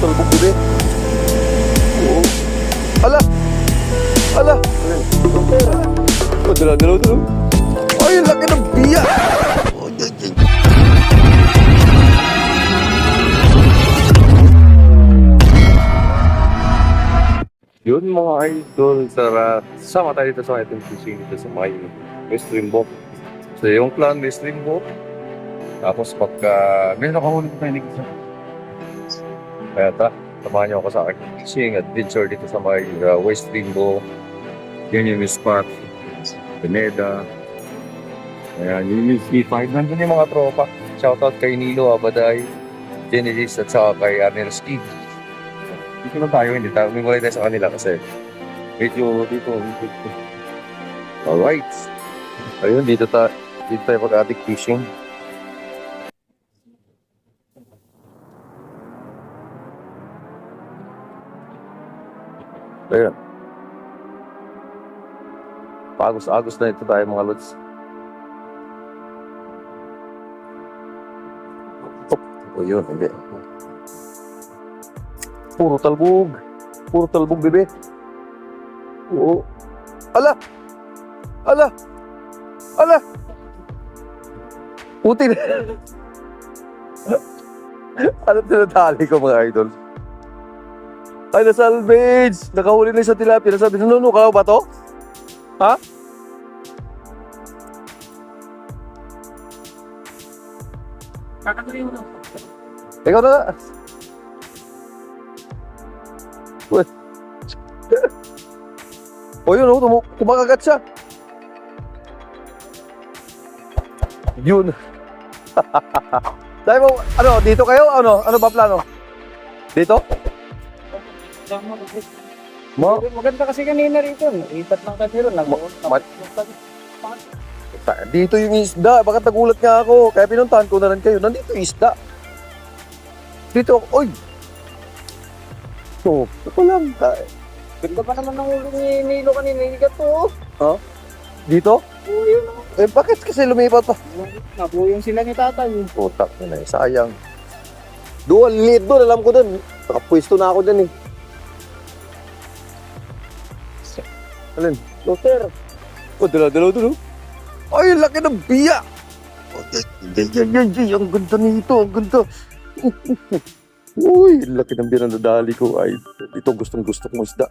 talbog bebe. Oo. Ala! Ala! Oh, dalaw, dalaw, dalaw. Ay, ang laki ng biya! Yun mga idol, tara, sama tayo dito sa ating fishing dito sa may West Rimbo. So yung plan West Rimbo, tapos pagka may nakahulog na inig sa Kaya tara, samahan niyo ako sa fishing adventure dito sa may uh, West Rimbo. Yan yung spot, Pineda. Ayan, yun yung C5. Nandun yung mga tropa. Shoutout kay Nilo Abaday, Genesis at saka kay Amir Steve. Dito na tayo, hindi tayo. Umiwalay tayo sa kanila kasi medyo dito. Alright. Ayun, dito, ta dito tayo mag-attic fishing. Ayun. Pagos-agos na ito tayo mga lods. Oh, yun, hindi. Puro talbog. Puro talbog, bebe. Oo. Ala! Ala! Ala! Puti na. ano tinatali ko mga idol? Ay, na-salvage! Nakahuli na sa tilapia. Nasabi, nanunukaw ba to? Ha? Kakatuloy mo na. Ikaw na. Uy. o yun, oh, tumu- kumakagat siya. Yun. Sabi mo, ano, dito kayo? Ano, ano ba plano? Dito? Mo? Maganda kasi kanina rito. Ipat lang kasi ron. Ma- Dito yung isda. Bakit nagulat nga ako? Kaya pinuntahan ko na rin kayo. Nandito yung isda. Dito ako. Oy! So, ito lang. Ganda pa naman ng ulo ni Nilo kanina. Higat to. Dito? Oo, yun. oh. Eh, bakit kasi lumipat pa? Nabuyong sila ni tatay. Putak na eh. Sayang. Doon, liit doon. Alam ko doon. Nakapwesto na ako doon eh. Alin? Luther. Oh, dalaw, dalaw, dalaw. Ay, ang laki ng biya! Oh, ay, ay, ay, ay, ang ganda nito, ang ganda. Uy, laki ng biya na nadali ko. Ay, ito gustong gusto kong isda.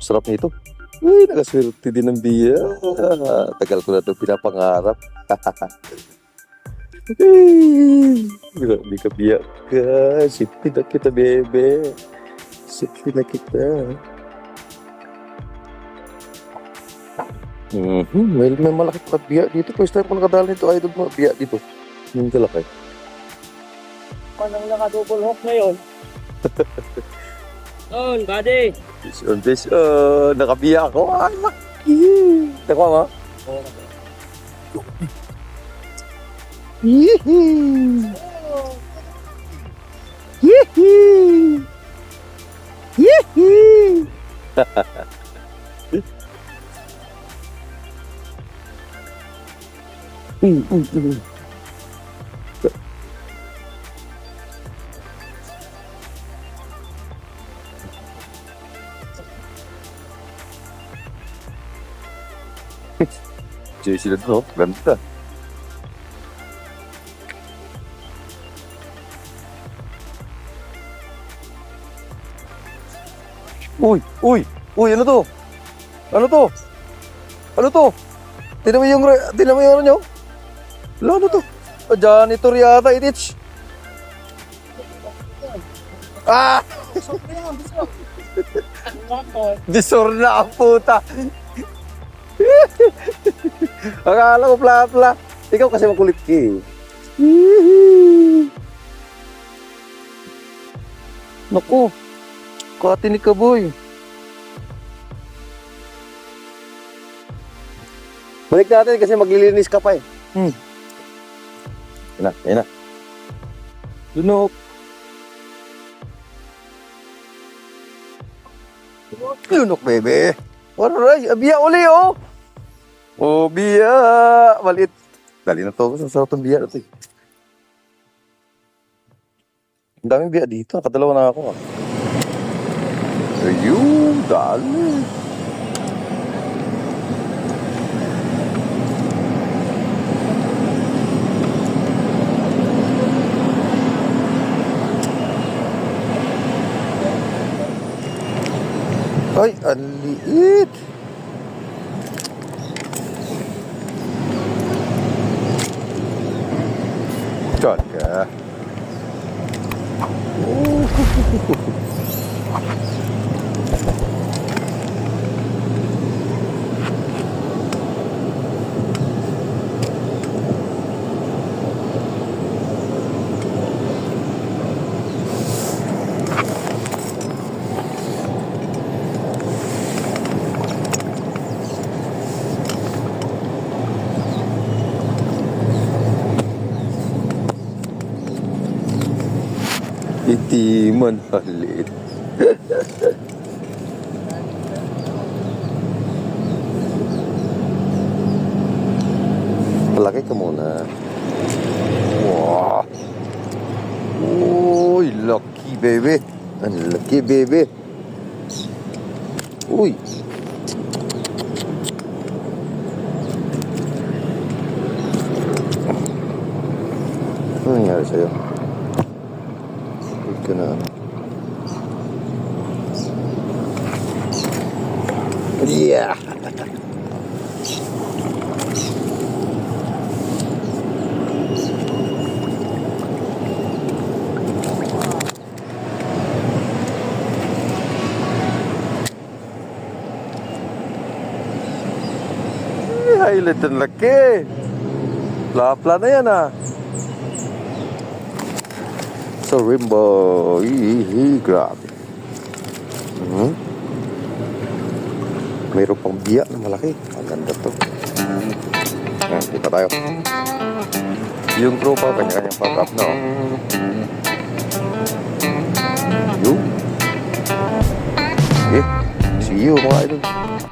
Sarap nito. Uy, nakaswerte din ng biya. Tagal ko na ito pinapangarap. Grabe ka biya ka. Sipin na kita, bebe. Na kita. Mhm, may, may malaki pa biya dito. First time ko nakadala nito, idol mo, biya dito. Yung kalaki. Panang naka-double hook na yun. On, buddy. This on this, uh, nakabiya ako. Ay, laki. Nakuha mo? Yee-hee. Yee-hee. Yee-hee. Mm, mm, mm. To, ganda. Uy, uy, uy, ano to? Ano to? Ano to? Tignan mo yung, tignan mo yung ano nyo? Wala, ano to? Ah, janitor yata, itich. Ah! Disor na ang puta. Akala ko pla-pla. Ikaw kasi makulit ka eh. Naku. Katinig ka boy. Balik natin kasi maglilinis ka pa eh. Hmm. Yan na, yan na. Lunok. Lunok, bebe. Aray, biya uli, oh. Oh, biya. Malit. Dali na to. Sa sarap ng biya na to. eh. Ang daming biya dito. Nakadalawa na ako ah. Ayun, dali. Ay, ang liit. Talaga. Itiman halit. Palaki ka muna. Wow. Uy, lucky baby. Ang lucky baby. Uy. Ano nangyari sa'yo? Ka na. Yeah! Highlight ang laki. Lapla na yan ah. So rainbow. Hihi, grabe. Hmm? Mayroon pang biya na malaki. Ang ganda to. Ayan, kita tayo. Yung tropa, kanya-kanyang pack up na oh. Yung. Eh, see you mga idol.